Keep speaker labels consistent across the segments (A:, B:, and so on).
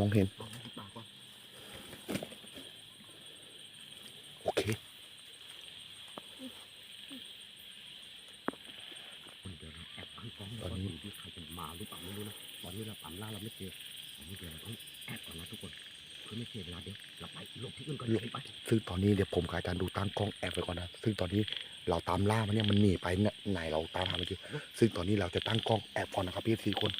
A: มองเห็น โอเค
B: เดี๋ยวเราแอบตั้งกล้องตอนนี้ที่ใครจะมาหรือเปล่าไม่รู้นะตอนนี้เราตามล่าเราไม่เจอตอนนี้เดี๋ยวเราต้องแอบก่อนนะทุกคนเพื่อไม่เสียเวลาเดี๋ยวเราไปหลบที่อื่นก่อนเลยไป
A: ซึ่งตอนนี้เดี๋ยวผมกับอาจารย์ดูตั้งกล้องแอบไว้ก่อนนะซึ่งตอนนี้เราตามล่ามันเนี่ยมันหนีไปเนี่ยไหนเราตามหามันอยู่ซึ่งตอนนี้เราจะตั้งกล้องแอบก่อนนะครับพี่สี่คน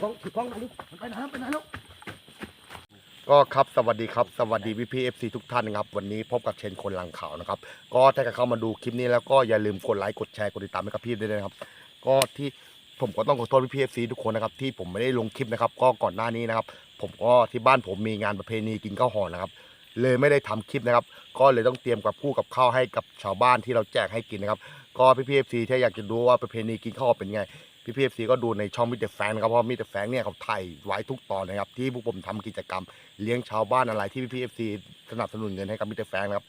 B: กล้องถือกล้องมาลูกมันไปไหนแล้วไปไหนแล้ว
A: ก็ครับสวัสดีครับสวัสดีพี่พีเอฟซีทุกท่านนะครับ วันนี้พบกับเชนคนหลังข่าวนะครับ ก็ถ้าเกิดเข้ามาดูคลิปนี้แล้วก็อย่าลืมกดไลค์กดแชร์กดติดตามให้กับพี่ด้วยนะครับ ก็ที่ผมก็ต้องขอโทษพี่พีเอฟซีทุกคนนะครับที่ผมไม่ได้ลงคลิปนะครับ ก็ก่อนหน้านี้นะครับ ผมก็ที่บ้านผมมีงานประเพณีกินข้าวห่อนะครับ เลยไม่ได้ทำคลิปนะครับ ก็เลยต้องเตรียมกับผู้กับข้าวให้กับชาวบ้านที่เราแจกให้กินนะครับ ก็พี่พีเอฟซีถ้าอยากจะดูว่าประเพณีกินข้าวห่อเป็นไง พี่พีเอฟซีก็ดูในช่องมิเตอร์แฟนนะครับเพราะมิเตอร์แฟนเนี่ยเขาถ่ายไว้ทุกตอนนะครับ ที่พวกผมทำกิจกรรม เลี้ยงชาวบ้านอะไรที่พี่พีเอฟซีสนับสนุนเงินให้กับมิเตอร์แฟนนะครับ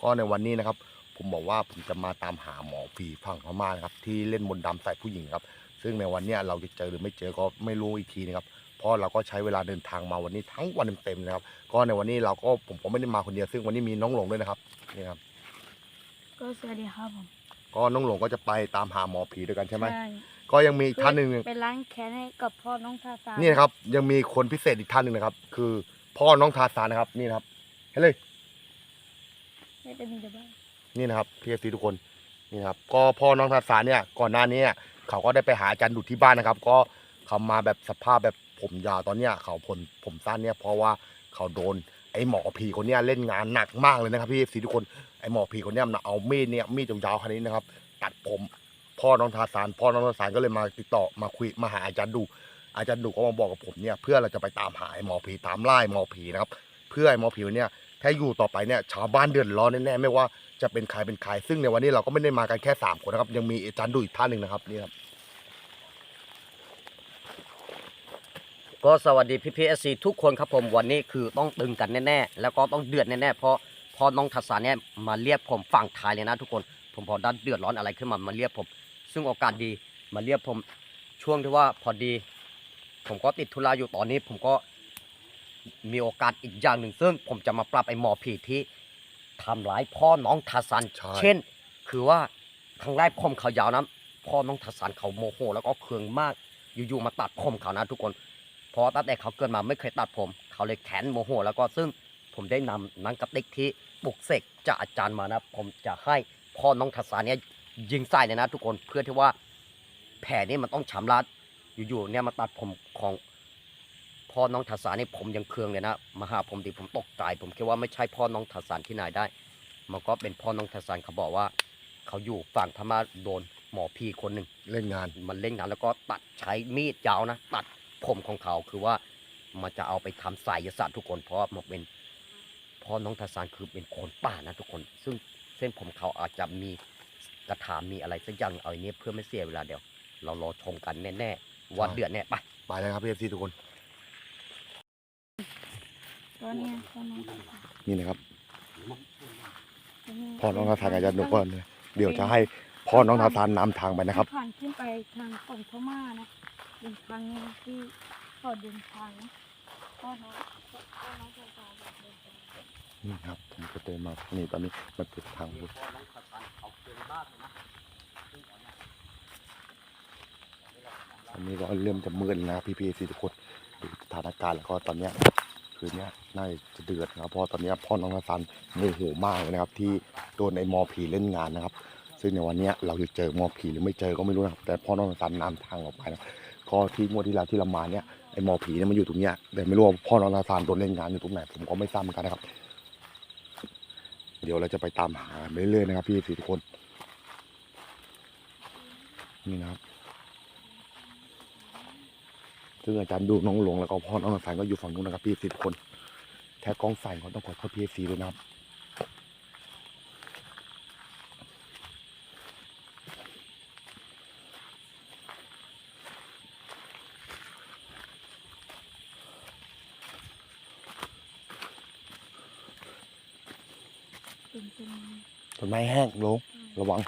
A: ก็ในวันนี้นะครับ ผมบอกว่าผมจะมาตามหาหมอผีฝั่งพม่านะครับที่เล่นมนต์ดำใส่ผู้หญิงครับ ซึ่งในวันเนี้ยเราจะเจอหรือไม่เจอก็ไม่รู้อีกทีนะครับเพราะเราก็ใช้เวลาเดินทางมาวันนี้ทั้งวันเต็มๆนะครับ ก็ในวันนี้เราก็ผมก็ไม่ได้มาคนเดียวซึ่งวันนี้มีน้องหลงด้วยนะครับนี่ครับ
C: ก็สวัสดีครับผม
A: ก็น้องหลงก็จะไปตามหาหมอผีด้วยกันใช่ไหม ก็ยังมีอีกท่านหนึ่ง
C: เป็นล้างแค้นให้กับพ่อน้องทาซาน
A: นี่นะครับ ยังมีคนพิเศษอีกท่านหนึ่งนะครับ คือพ่อน้องทาสานนะครับ นี่นะครับเห็นเลย
C: ไม่ได้มีแต่บ้าน
A: นี่นะครับพี่เอฟซีทุกคนนี่นะครับ ก็พ่อน้องทาสานเนี่ย ก่อนหน้านี้เขาก็ได้ไปหาอาจารย์ดุที่บ้านนะครับ ก็เขามาแบบสภาพแบบผมยาวตอนเนี้ยเขาผมผมสั้นเนี่ยเพราะว่าเขาโดนไอ้หมอผีคนเนี้ยเล่นงานหนักมากเลยนะครับพี่เอฟซีทุกคนไอ้หมอผีคนเนี้ยมันเอามีดเนี่ยมีดยาวๆขนาดนี้นะครับ ตัดผม พ่อน้องทาสานพ่อน้องทาสานก็เลยมาติดต่อมาคุยมาหาอาจารย์ดุอาจารย์ดุก็มาบอกกับผมเนี่ยเพื่อเราจะไปตามหาไอ้หมอผีตามไล่หมอผีนะครับเพื่อไอ้หมอผีเนี่ยถ้าอยู่ต่อไปเนี่ยชาวบ้านเดือดร้อนแน่ๆไม่ว่าจะเป็นใครเป็นใครซึ่งในวันนี้เราก็ไม่ได้มากันแค่สามคนนะครับยังมีอาจารย์ดูอีกท่านหนึ่งนะครับนี่ครับ
B: ก็สวัสดีพี่พีเอซีทุกคนครับผมวันนี้คือต้องตึงกันแน่ๆแล้วก็ต้องเดือดแน่ๆเพราะพอน้องทัศน์เนี่ยมาเรียกผมฝั่งไทยเลยนะทุกคน ผมพอได้เดือดร้อนอะไรขึ้นมามาเรียกผม ซึ่งโอกาสดีมาเรียกผมช่วงที่ว่าพอดี ผมก็ติดธุระอยู่ตอนนี้ ผมก็มีโอกาสอีกอย่างหนึ่งซึ่ง ผมจะมาปรับไอ้หมอผีที่ทำร้ายพ่อน้องทัศน์
A: ใช่
B: เช่น คือว่าครั้งแรกผมเขายาวนะพ่อน้องทัศน์เขาโมโห แล้วก็เคืองมากอยู่ๆมาตัดผมเขานะทุกคนเพราะตั้งแต่เขาเกิดมาไม่เคยตัดผม เขาเลยแขนโมโห แล้วก็ซึ่งผมได้นำหนังกระติกที่ปลุกเสกจากอาจารย์มานะ ผมจะให้พ่อน้องทัศน์เนี่ย ยิงใส่เลยนะทุกคนเพื่อที่ว่าแผลนี่มันต้องชำระอยู่ๆเนี่ยมาตัดผมของพ่อน้องทัศน์นี่ผมยังเคืองเลยนะมาหาผมดิผมตกใจผมคิดว่าไม่ใช่พ่อน้องทัศน์ที่ไหนได้ มันก็เป็นพ่อน้องทัศน์เขาบอกว่า เขาอยู่ฝั่งพม่าโดนหมอพี่คนหนึ่ง
A: เล่นงาน
B: มันเล่นงานแล้วก็ตัดใช้มีดยาวนะ ตัดผมของเขาคือว่ามันจะเอาไปทำสายศาสตร์ทุกคนเพราะว่ามันเป็นเพ่อน้องทัศน์คือเป็นคนป่านะทุกคน ซึ่งเส้นผมเขาอาจจะมี กระถามมีอะไรสักอย่างเอาอย่างนี้เพื่อไม่เสียเวลาเดี๋ยว เรารอชมกันแน่ๆว่า
A: ใช่
B: เดือดแน่ไป
A: ไปเลยครับพี่เอฟซีทุกคน
C: ตอนเนี้ยพ่อน้องทาซาน
A: นี่นะครับ
C: ตอนนี้
A: พ่อน้องทาสานกับอาจารย์ดูก่อนเลยเดี๋ยวจะให้พ่อน้องทาสานนำทางไปนะครับ
C: ผ่านขึ้นไปทางฝั่งพม่านะเป็นครั้งนี้ที่เขาเดินทางนะพ่อน้องพ่อน้องทาซานเดินทาง
A: นี่ครับผมก็เดินมานี่ตอนนี้มันติดทางอยู่
B: พ่อน้องทัศน์เขาเก่งมากเลยนะ
A: อันนี้ก็เริ่มจะมืดนะพี่พีเอฟซีทุกคนดูสถานการณ์แล้วก็ตอนเนี้ยคืนเนี้ยน่าจะเดือดนะครับเพราะตอนเนี้ยพ่อน้องทาสานโมโหมากเลยนะครับ ที่โดนไอ้มอผีเล่นงานนะครับ ซึ่งในวันเนี้ยเราจะเจอมอผีหรือไม่เจอก็ไม่รู้นะครับ แต่พ่อน้องสันนำทางออกไปนะก็ที่งวดที่แล้วที่เรามาเนี่ยไอ้มอผีเนี่ยมันอยู่ตรงเนี้ยแต่ไม่รู้ว่าพ่อน้องสันโดนเล่นงานอยู่ตรงไหนผมก็ไม่ทราบเหมือนกันนะครับ เดี๋ยวเราจะไปตามหาไปเรื่อยๆนะครับ พี่สี่ทุกคน นี่นะครับซึ่งอาจารย์ดูน้องหลวงแล้วก็พ่อน้องสันก็อยู่ฝั่งนู้นนะครับพี่สิบคนแค่กล้องสั่นก็ต้องขอโทษพีเอฟซีด้วยนะครับ
C: เป็นเป็น
A: ต้นไม้แห้งลงระวัง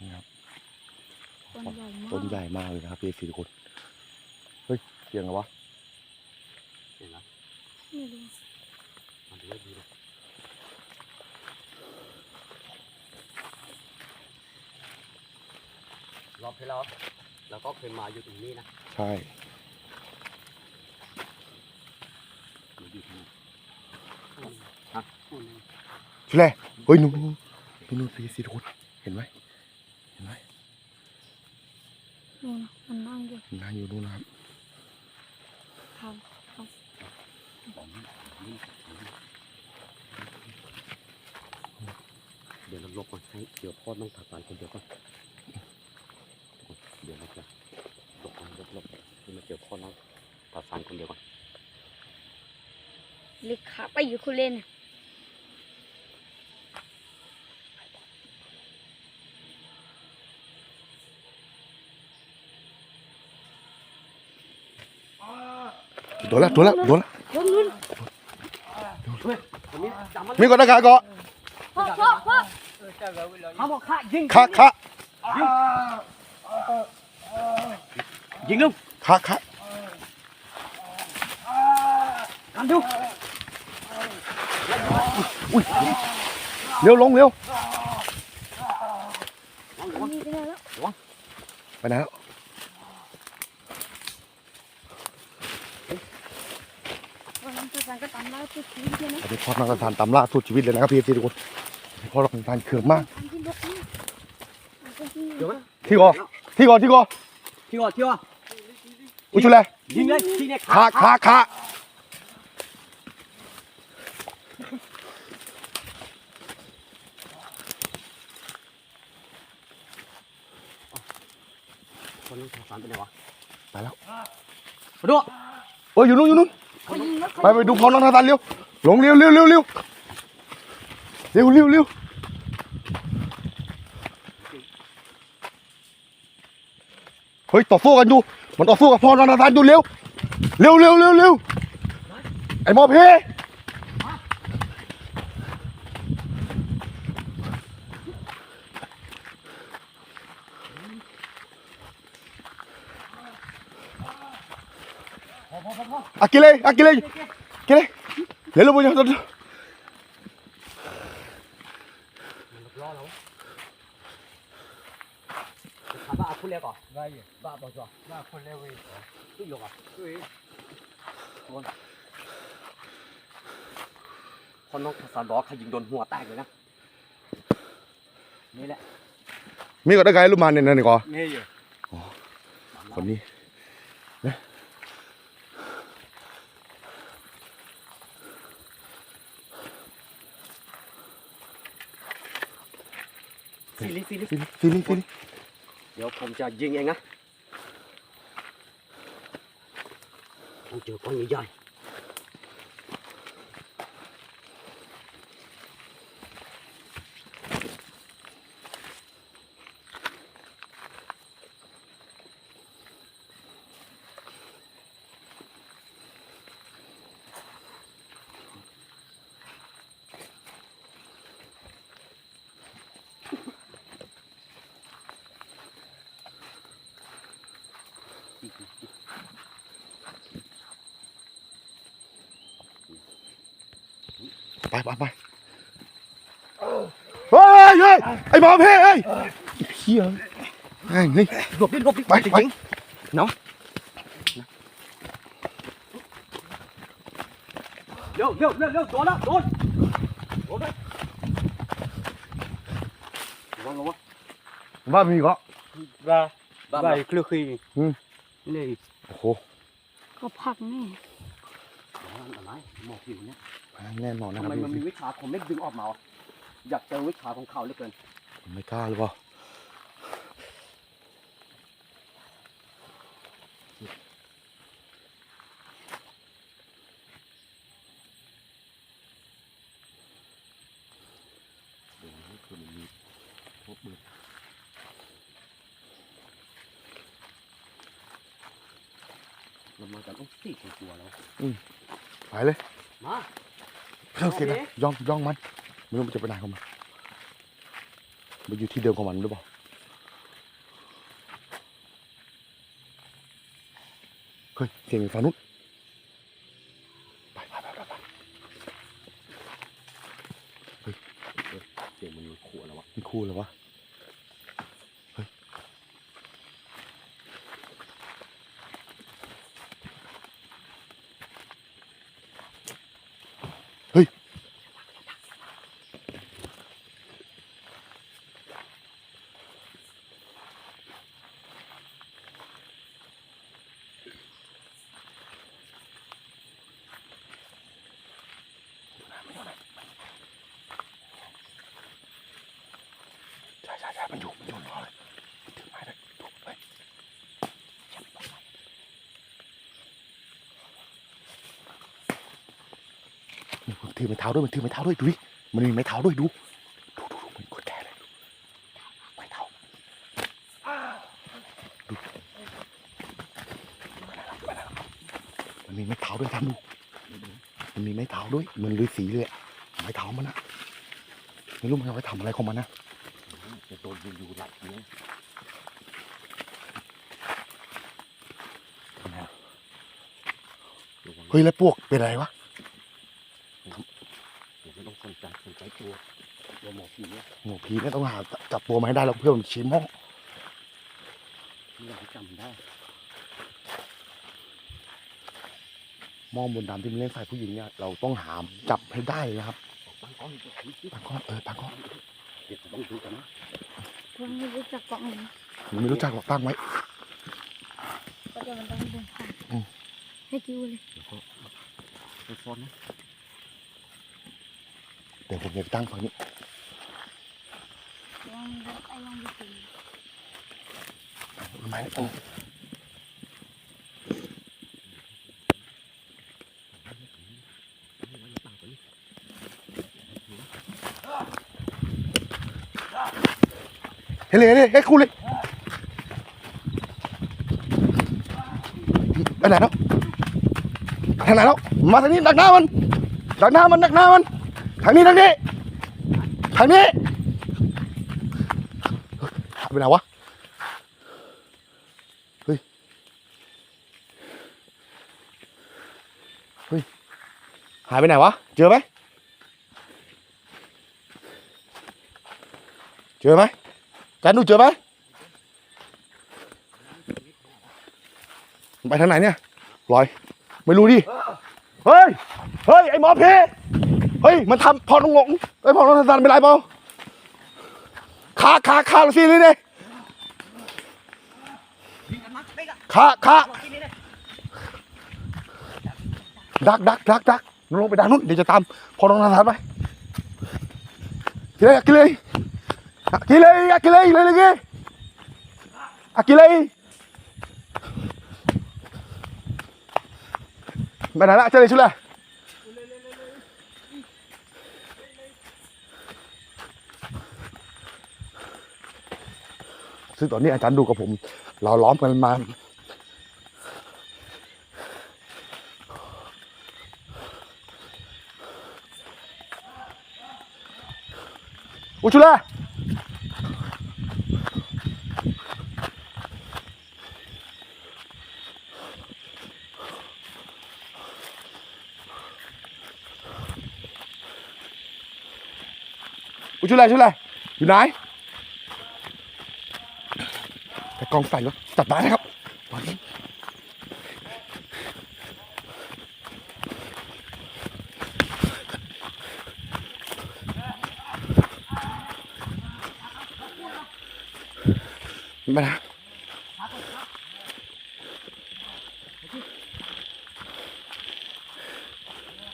A: นี่ครับ
C: ต้นใหญ่มาก
A: ต้นใหญ่มากเลยนะครับพี่เอฟซีทุกคนเฮ้ยเสียงอะไรวะ
B: เห็นไหม
C: ไม่รู้
B: มันดูไม่ดีเลยรอบที่แล้วเราก็เคยมาอยู่ตรงนี้นะ
A: ใช่
B: มาอยู่ที่นี่ฮะ
A: ชุเล่เฮ้ยนู่นนู่นนู่นนู่นพี่เอฟซีทุกคนเห็นไหมเห็นไหม
C: นู่นน่ะมันนั่งอยู่
A: นั่งอยู่นู่นนะครับ
C: ครับ
B: เดี๋ยวเราหลบก่อนให้เดี๋ยวพ่อต้องถักสารคนเดียวก่อนเดี๋ยวเราจะหลบก่อนหลบหลบให้มาเจอพ่อน้องถักสารคนเดียวก่อน
C: เล็กขาไปอยู่คุณเล่น น่ะ
A: โดนละโดนละโดนละ
C: นู่นนู่น
B: ตรงนี้จำมัน
A: มีก่อนนะครับก็
C: พ่อพ่อพ่อ
B: เขาบอกฆ่ายิง
A: คะคะ
B: ยิงลูก
A: คะคะ
B: ทำดู
A: เร็วลงเร็ว
C: มีไปไหนแล้ว
A: ไปไหนแล้ว
C: วันนั้นตัวสันก็ตามล่าตัวชีวิตใช่ไหม
A: อันนี้พ่อน้องสันตำล่าสู้ชีวิตเลยนะครับพี่เอฟซีทุกคนพ่อน้องสันเขื่องมาก
C: อันที่ยกนี่อันที่
B: เดี๋ยวไหม
A: ที่กอที่กอที่กอ
B: ที่ก่อนที่ก่อน
A: อุ้ยชุเล่
B: ยิงเลยที่เนี่ย
A: คะคะคะ
B: คนนี้ถักสารไปไหนวะ
A: ไปแล้ว
B: มาดู
A: เอ้ยอยู่นู้นอยู่นู้น
C: เขายิงแล้ว
A: ไปไปดูพร้อมน้องทาตานเร็วลงเร็วเร็วเร็วเร็วเร็วเร็วเร็วเฮ้ยต่อสู้กันดูมันต่อสู้กับพร้อมน้องทาตานดูเร็วเร็วเร็วเร็ว
B: เร็วไอ้มอเพ ยกวิ่งตู้ยกอะตู้ยคนคนน้องถักสารบอกว่าเขายิงโดนหัวแตกเลยนะนี่แหละ
A: มีก็ได้ไงลูกมาเนี่ยนั่นนี่ก่อ
B: นี่อยู่
A: คนนี้
B: ลิฟิลิ
A: ฟิลิฟิลิฟิลิ
B: เดี๋ยวผมจะยิงเองนะต้องเจอก้อนใหญ่ๆ
A: ไปไปไปเฮ้ยเฮ้ยไอ้หมอเพเฮ้ยเฮียไอ้นี่
B: หลบดิหลบดิ
A: ไปไป
B: เนาะเร็วเร็วเร็วเร็วโดนแล้วโดนโดนเลยระวังระ
A: บ้ามีก็
D: Ba,
B: Ba
D: ba
B: mà.
D: klư khi.
A: Ừ.
D: Này,
A: โอ้โห
C: ก็ผักแน่
B: อะไรหมอกอยู่เนี่ย
A: แน่นอนนะ
B: ทำ
A: ครับ
B: ไมมันมี
A: พี่
B: วิชาผมไม่ดึงออกมาวะอยากเจอวิชาของเขาเหลือเกิน
A: ไม่กล้าหรือเปล่า
B: เรามาจากต้องสี่ตัวแล้ว
A: ไปเลย
B: มา
A: โอเคนะย่องย่องมันไม่รู้มันจะไปไหนของมันมันอยู่ที่เดิมของมันหรือเปล่าเฮ้ยเสียงอยู่ฝั่งนู้นไปไปไปไปไป
B: เสียงมันมีขวแล้ววะ
A: มีคู่เลยวะเฮ้ยเฮ้ย ใช่ใช่ใช่มันอยู่ มันอยู่รอเลยมันถือไม้เลยถูกเฮ้ยอย่าไปบอก มันมันถือไม้เท้าด้วยมันถือไม้เท้าด้วยดูดิมันมีไม้เท้าด้วยดูดูดูดูมันกดแก่เลยดูไม้เท้าดูมันมีไม้เท้าด้วยท่านดูมันมีไม้เท้าด้วยเหมันฤาษีเลยอะไม้เท้ามันอะไม่รู้มันเอาไปทำอะไรของมันนะ
B: จะโดนอยู่อยู่หลับเนี่ย
A: เฮ้ยแล้วพวกเป็นอะไรวะ
B: เดี๋ยวไม่ต้องสนใจสนใจ ตัวตัวหมอผีเนี่ย
A: หมูผีเนี่ยต้องหาจับตัวมาให้ได้แล้วเพื่อมันชี้หม้อ
B: ที่เราจำได้
A: หม้อบนดำที่มันเล่นใส่ผู้หญิงเนี่ยเราต้องหามจับให้ได้เลยนะครับ
B: ตั้งกล้องดูผีสิ
A: ตั้งก้อนเออตั้งก้อน
B: เดี๋ยวจะต้องดูกันนะ
C: เพื่อนไม่รู้จักกล่องเลย
A: ผมไม่รู้จักหรอกตั้งไว้
C: ก็จะมันต้องเดินผ่าน
A: อืม
C: ให้จิ้วเลย
B: ไปซ้อนนะ
A: เดี๋ยวผมจะตั้งฝั่งนี้
C: ลองดินไอ้ลองดู
A: ไม้โอ้เฮ้ยเลยเฮ้ยเลยเฮ้ยคู่เลยไปไหนแล้วทางไหนแล้ว มาทางนี้ดักหน้ามันดักหน้ามันดักหน้ามัน ทางนี้ทางนี้ทางนี้หายไปไหนวะเฮ้ยเฮ้ยหายไปไหนวะเจอไหมเจอไหมจันดูเจอไหมไปทางไหนเนี่ยลอย ไม่รู้ดิ เฮ้ย เฮ้ย ไอ้หมอเพ เฮ้ย มันทำพอลงหลงไอ้ยพอลงสันเป็นไรเปล่าขาขาขาเราสิเลยเนี่ยขาขาดักดักดักดักลงไปด้านนู้นเดี๋ยวจะตามพอลงสันไปกินเลยกินเลยกินเลยกินเลยเลยเลยกินเลยไปไหนละเจอเลยชุดเลย ซึ่งตอนนี้อาจารย์ดูกับผม เราล้อมกันมาอุชุละอุชุละชุละอยู่ไหน แต่ กองใส่รถจัดมานะครับตอนนี้ม่นะ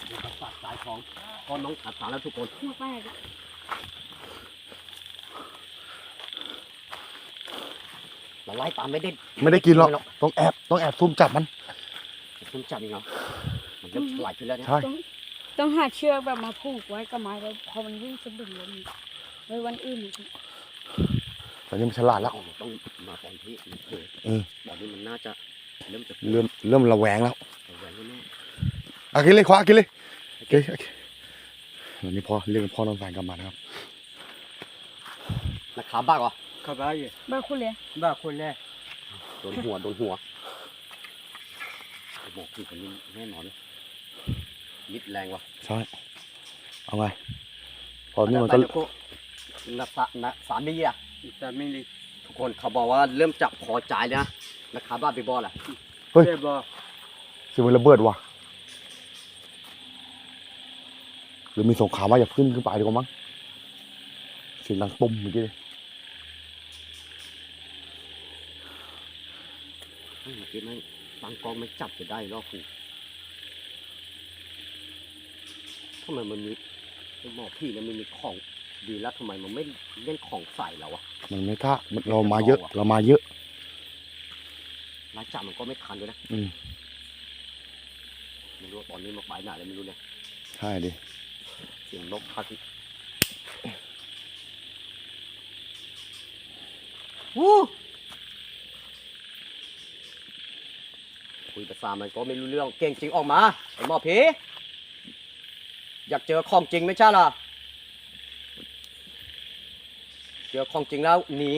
B: นี่ก็ตัดสายของพอน้องตัดสายแล้วทุกคน
C: หัวแตก อะ
B: เราไล่ตามไม่ได้
A: ไม่ได้กินหรอกต้องแอบต้องแอบซุ่มจับมัน
B: คุณจับอีกเหรอมันเริ่มไหลขึ้นแล้วเนี่ย
A: ใช่
C: ต้องต้องหาเชือกแบบมาผูกไว้กับไม้แล้วพอมันวิ่งสะดุดล้มไว้วันอื่นอีก
A: ตอนนี้มันฉลาดแล้ว
B: ต้องมาตอนที่มันเผลอ
A: เออ
B: ตอนนี้มันน่าจะเริ่มจะ
A: เริ่มเริ่มระแวงแล้ว
B: แหวนแน่
A: เอากินเลยขวากินเลยโอเคโอเควันนี้พ่อเรียกพ่อน้องแฟนกลับมานะครับ
B: ๆราคาบ้ากเหรอ
D: เข้าไปอยู่
C: บ้าคุณเลย
D: บ้าคนแรก
B: โดนหัวโดนหัวบอกพี่คนนี้แน่นอนเลยมิดแรงว่ะ
A: ใช่เอาไงพอนี่มันก็
B: ไปแล้วนักสะนักสามีอะ
D: แต่ไม่รี
B: ทุกคนเขาบอกว่าเริ่มจะพอใจแล้วนะราคาบ้าไปบอลอะ
A: เฮ้ย
D: เรียบร้อย
A: เสียงมันระเบิดว่ะหรือมีสงครามว่าอย่าขึ้นขึ้นไปดีกว่ามั้งเสียงดังตุ้มเมื่อกี้เลย
B: เมื่อกี้นั่นบางกองไม่จับจะได้รอบหูทำไมมันมีไอ้หมอพี่เนี่ยมันมีของดีแล้วทำไมมันไม่เล่นของใส่เราอะ
A: มันไม่กล้าเรามาเยอะ เรามาเยอะ
B: รายจับมันก็ไม่ทันด้วยนะ
A: อืม
B: ไม่รู้ตอนนี้มันไปไหนแล้วไม่รู้เนี่ย
A: ใช่ดิ
B: เสียงนกพัดวู้ คุยภาษามันก็ไม่รู้เรื่องเก่งจริงออกมาไอ้หมอผีอยากเจอของจริงไม่ใช่หรอเจอของจริงแล้วหนี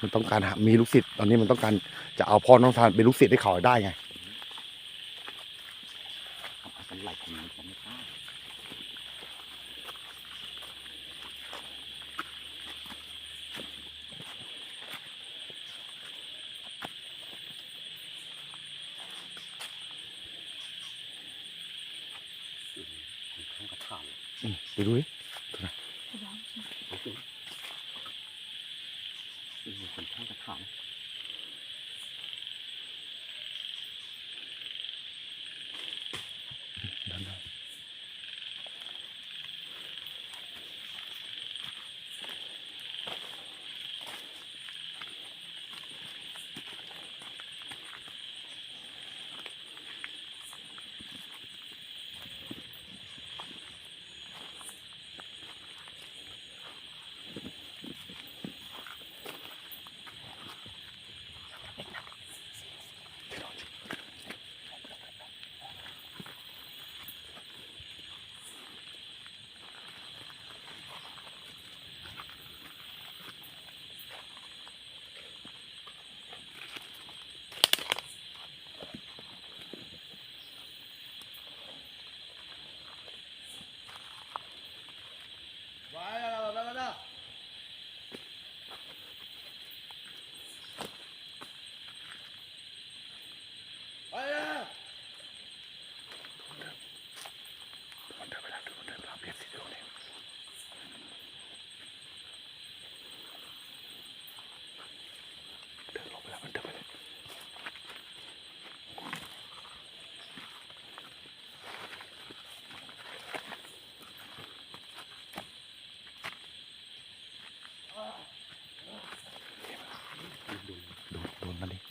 A: มันต้องการหามีลูกศิษย์ตอนนี้มันต้องการจะเอาพ่อน้องทานเป็นลูกศิษย์ให้เขาได้ไง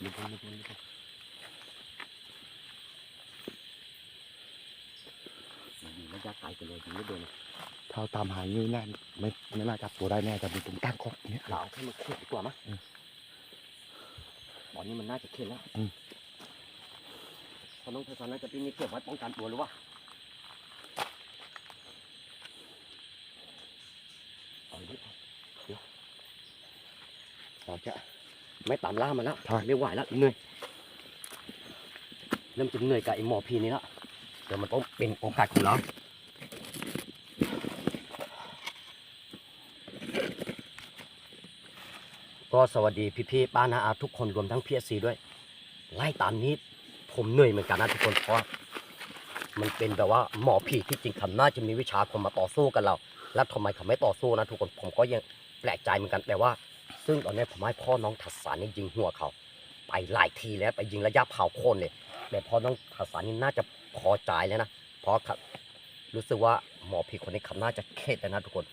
A: โดนมันดิ
B: ไม่โดนไม่โดนไม่โดนมันอยู่ระยะไกลกันเลยยังไม่โดนเลย
A: ถ้าเอาตามหาอย่างนี้แน่ไม่ไม่น่าจับตัวได้แน่แต่เป็นตรงตั้งคอกเนี่ย
B: เราเอาแค่มาเข็ดดีกว่ามั้ย
A: อืม
B: ตอนนี้มันน่าจะเข็ดแล้ว
A: อืม
B: เพอน้องเทศน่าจะปีนมีเก็บไว้ป้องกันตัวหรือวะเอาดิเดี๋ยวเราจะ ไม่ตามล่ามันแล้ว
A: ใช่
B: ไม่ไหวแล้วเหนื่อยเริ่มจะเหนื่อยกับไอ้หมอพีนี่แล้วเดี๋ยวมันต้องเป็นโอกาสของเราก็สวัสดีพี่ๆป้านาอาทุกคนรวมทั้งพีเอซีด้วย ไล่ตามนี้ ผมเหนื่อยเหมือนกันนะทุกคนเพราะ มันเป็นแบบว่าหมอผีที่จริงเขาน่าจะมีวิชาคนมาต่อสู้กันเรา แล้วทำไมเขาไม่ต่อสู้นะทุกคนผมก็ยังแปลกใจเหมือนกันแต่ว่า ซึ่งตอนนี้ผมให้พ่อน้องทัศสารนี่ยิงหัวเขา ไปหลายทีแล้วไปยิงระยะเผาโค่นเลยแต่พ่อน้องทัศสารนี่น่าจะพอใจแล้วนะเพราะรู้สึกว่าหมอผีคนนี้เขาน่าจะเข็ดแล้วนะทุกคน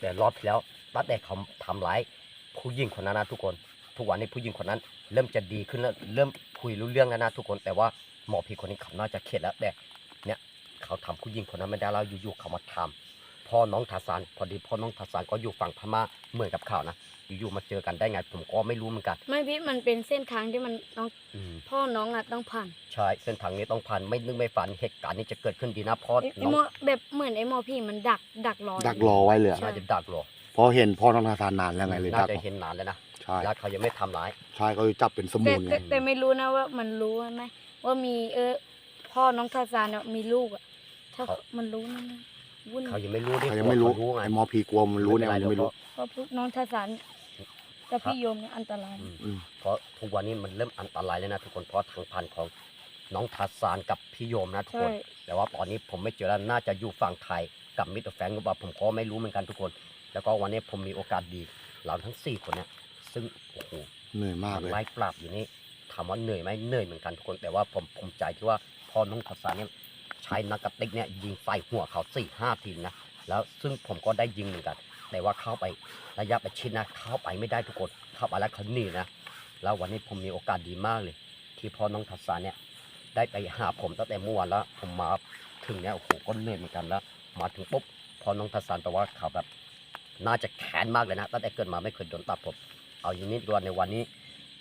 B: แต่รอบที่แล้วตั้งแต่เขาทำร้ายผู้หญิงคนนั้นนะทุกคน ทุกวันนี้ผู้หญิงคนนั้น เริ่มจะดีขึ้นแล้วเริ่มคุยรู้เรื่องแล้วนะทุกคน แต่ว่าหมอผีคนนี้เขาน่าจะเข็ดแล้วแต่เนี่ยเขาทำผู้หญิงคนนั้นไม่ได้แล้วอยู่ๆเขามาทำ พ่อน้องทาสานพอดีพ่อน้องทาสานก็อยู่ฝั่งพม่าเหมือนกับเขานะอยู่ๆมาเจอกันได้ไงผมก็ไม่รู้เหมือนกัน
C: ไม่พี่มันเป็นเส้นทางที่มันน้อง
B: อืม
C: พ่อน้องอะต้องผ่าน
B: ใช่เส้นทางนี้ต้องผ่านไม่นึกไม่ฝันเหตุการณ์นี้จะเกิดขึ้นดีนะพ่อ
C: ไอ้ไอ้
B: น้อง
C: หมอแบบเหมือนไอ้หมอพี่มันดักดักรอ
A: ดักรอไว้เลยอะ
C: ใช่
B: น่าจะดักรอ
A: เพราะเห็นพ่อน้องทาสานนานแล้วไงเลย
B: น่า
A: ดัก
B: จะเห็นนานแล้วนะ
A: ใช่
B: แล้วเขายังไม่ทำร้าย
A: ใช่ก็จับเป็นส
C: แต่
A: มุนไง
C: แต่แต่ไม่รู้นะว่ามันรู้ไหมว่ามีเออพ่อน้องทาซานเนี่ยมีลูกอะถ้ามันรู้นั่นนะ วุ่น
B: เขายังไม่รู้ดิ
A: เขายังไม่รู้
B: เขารู้ไง
A: ไอ้หมอผีกลัวมันรู้เนี่ยมันยังไม่รู้
C: เพราะพวกน้องทาซานกับพี่โยมเนี่ยอันตราย
B: อืม
A: อืม
B: เพราะทุกวันนี้มันเริ่มอันตรายแล้วนะทุกคนเพราะทางพันธุ์ของน้องทัศสานกับพี่โยมนะทุก
C: ใช่
B: คน แต่ว่าตอนนี้ผมไม่เจอแล้วน่าจะอยู่ฝั่งไทยกับมิตรแฟนหรือเปล่าผมก็ไม่รู้เหมือนกันทุกคน แล้วก็วันนี้ผมมีโอกาสดีเราทั้งสี่คนเนี่ยซึ่งโอ้โห
A: เหนื่อยมากเลย
B: ไล่ปราบอยู่นี่ถามว่าเหนื่อยไหมเหนื่อยเหมือนกันทุกคน แต่ว่าผมภูมิใจที่ว่าพ่อน้องทัศสานเนี่ย ใช้นักกระติกเนี่ยยิงใส่หัวเขาสี่ห้าทีนะ แล้วซึ่งผมก็ได้ยิงเหมือนกัน แต่ว่าเข้าไประยะประชิดนะ เข้าไปไม่ได้ทุกคน เข้าไปแล้วเขาหนีนะ แล้ววันนี้ผมมีโอกาสดีมากเลย ที่พ่อน้องทัศสานเนี่ยได้ไปหาผมตั้งแต่เมื่อวานแล้ว ผมมาถึงเนี่ยโอ้โหก็เหนื่อยเหมือนกันแล้ว มาถึงปุ๊บพ่อน้องทัศสานแปลว่าเขาแบบน่าจะแค้นมากเลยนะตั้งแต่เกิดมาไม่เคยโดนตัดผม เอาอย่างนี้ดีกว่าในวันนี้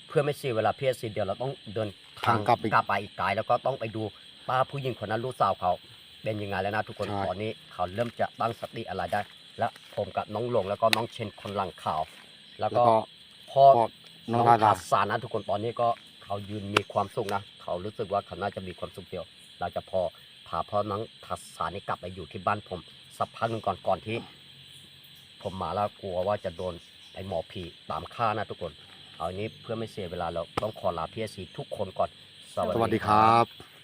B: เพื่อไม่เสียเวลาเพียซีเดียวเราต้องเดินทาง
A: ทางกลับอีก
B: กลับไปอีกไกลแล้วก็ต้องไปดู ป้าผู้หญิงคนนั้นลูกสาวเขาเป็นยังไงแล้วนะทุกคน
A: ใช่
B: ตอนนี้เขาเริ่มจะตั้งสติอะไรได้ และผมกับน้องหลงแล้วก็น้องเชนคนหลังข่าว แล้ว
A: แล้ว
B: ก็
A: ก็
B: พ่อ
A: พ่อน้
B: น้
A: อ
B: องง
A: ทา
B: ทั
A: สาน
B: ศสารนะทุกคนตอนนี้ก็เขายืนมีความสุขนะ เขารู้สึกว่าเขาน่าจะมีความสุขเดียว เราจะพอพาพ่อน้องทัศสารนี่กลับไปอยู่ที่บ้านผม สักพักหนึ่งก่อนก่อนที่ ผมมาแล้วกลัวว่าจะโดนไอ้หมอผีตามฆ่านะทุกคน เอาอันนี้เพื่อไม่เสียเวลาเราต้องขอลาพีเอซีทุกคนก่อน
A: สวัสดีครับ